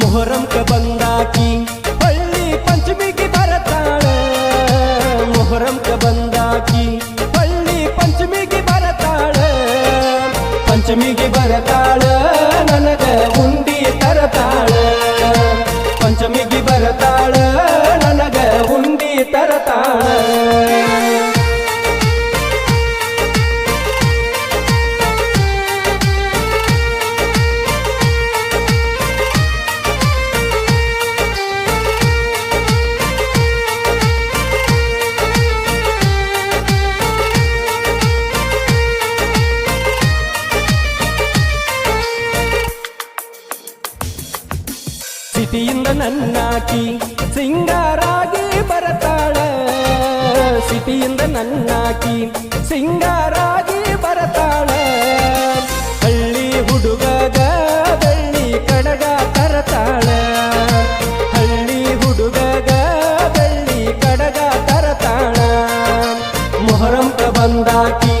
मुहर्रम का बंदा की पहली पंचमी की भरताड़ मुहर्रम का बंदा की ಸಿಟಿಯಿಂದ ನನ್ನಾಕಿ ಸಿಂಗಾರಾಗಿ ಬರತಾಳ. ಸಿಟಿಯಿಂದ ನನ್ನಾಕಿ ಸಿಂಗಾರಾಗಿ ಬರತಾಳ. ಹಳ್ಳಿ ಹುಡುಗಗ ಬೆಳ್ಳಿ ಕಡಗ ತರತಾಳ. ಹಳ್ಳಿ ಹುಡುಗಗ ಬೆಳ್ಳಿ ಕಡಗ ತರತಾಳ. ಮೊಹರಂಕ ಬಂದಾಕಿ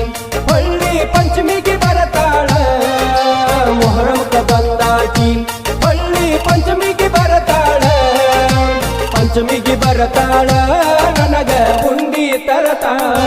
ಪಂಚಮಿಗೆ ಬರತಾಳ ನನಗ ಉಂಡಿ ತರತಾಳ.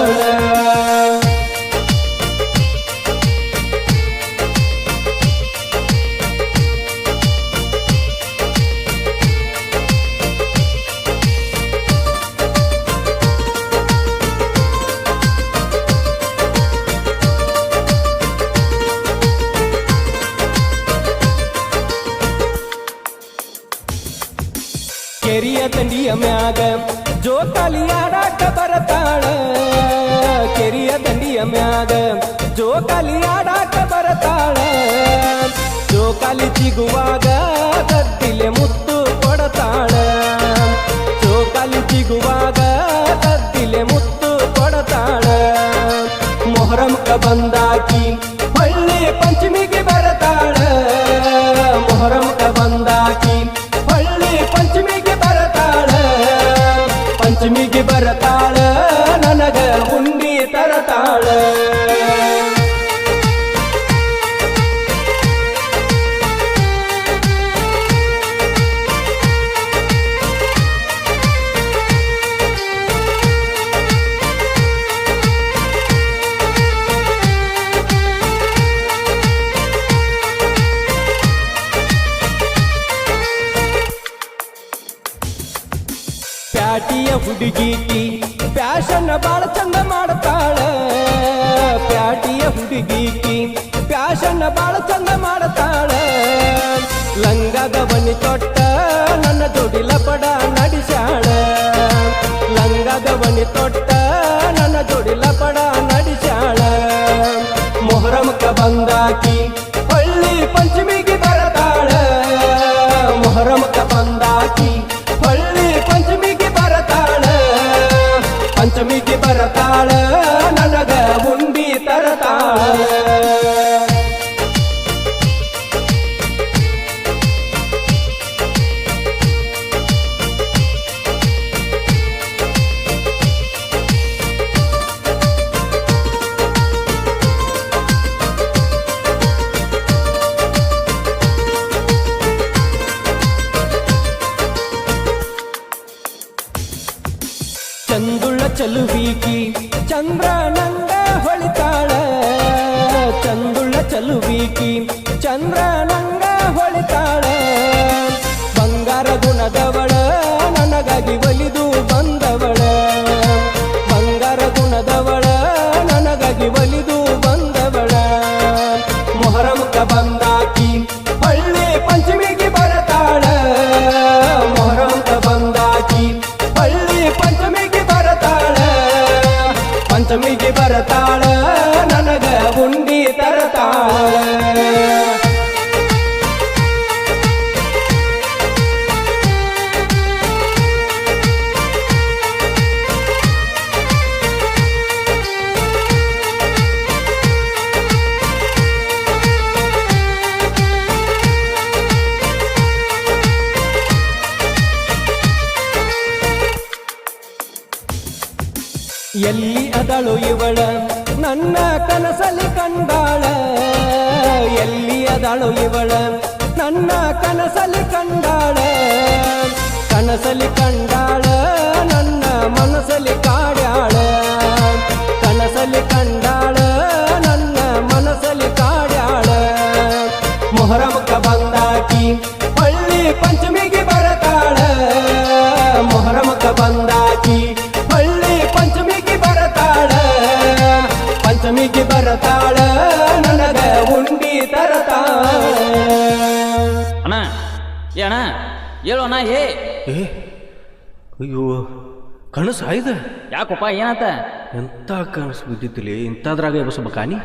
ಕೆರಿಯ ದಂಡಿಯ ಮ್ಯಾಗ ಜೋಕಾಲಿ ಆಡಾಕ ಬರತಾಳ. ಕೆರಿಯ ದಂಡಿಯ ಮ್ಯಾಗ ಜೋಕಾಲಿ ಆಡಾಕ ಬರತಾಳ. ಜೋಕಾಲಿ ಚಿಗುವಾಗ ತತ್ತಿಲೆ ಮುತ್ತು ಕೊಡತಾಳ. ಜೋಕಾಲಿ ಚಿಗುವಾಗ ತತ್ತಿಲೆ ಮುತ್ತು ಕೊಡತಾಳ. ಮೊಹರಂಕ ಬಂದಾಕಿ ಒಳ್ಳೆ ಪಂಚಮಿಗೆ ಹುಡುಗೀಕಿ ಪ್ಯಾಶನ್ ಬಾಳ ಚಂದ ಮಾಡ್ತಾಳ. ಪ್ಯಾಟಿಯ ಹುಡುಗೀತಿ ಪ್ಯಾಶನ್ ಬಾಳ ಚಂದ ಮಾಡ್ತಾಳ. ಲಂಗದ ಬನಿ ತೊಟ್ಟ ನನ್ನ ಜೋಡಿ ಪಂಚಮಿಗೆ ಚಲುವೀಕಿ ಚಂದ್ರ ನಂಗ ಹೊಳಿತಾಳ ಚಂದುಳ್ಳ ಚಲುವೀಕಿ. ಪಂಚಮಿಗೆ ಬರತಾಳ ನನಗ ಉಂಡಿ ತರತಾಳ. ಎಲ್ಲಿ ಅದಳು ಇವಳ ನನ್ನ ಕನಸಲ್ಲಿ ಕಂಡಾಳ ಎಲ್ಲಿ ಅದಳು ಇವಳ ನನ್ನ ಕನಸಲ್ಲಿ ಕಂಡಾಳ ಕನಸಲ್ಲಿ ಕಂಡಾಳ ಏಣ ಹೇಳೋಣ ಹೇ. ಅಯ್ಯೋ ಕನಸು ಆಯ್ದ ಯಾಕಪ್ಪ ಏನಂತ? ಎಂಥ ಕನಸು ಬಿದ್ದಿತ್ತಿಲ್ಲ ಇಂಥದ್ರಾಗ ಎಬ್ಸ್ಬೇಕಾನಿ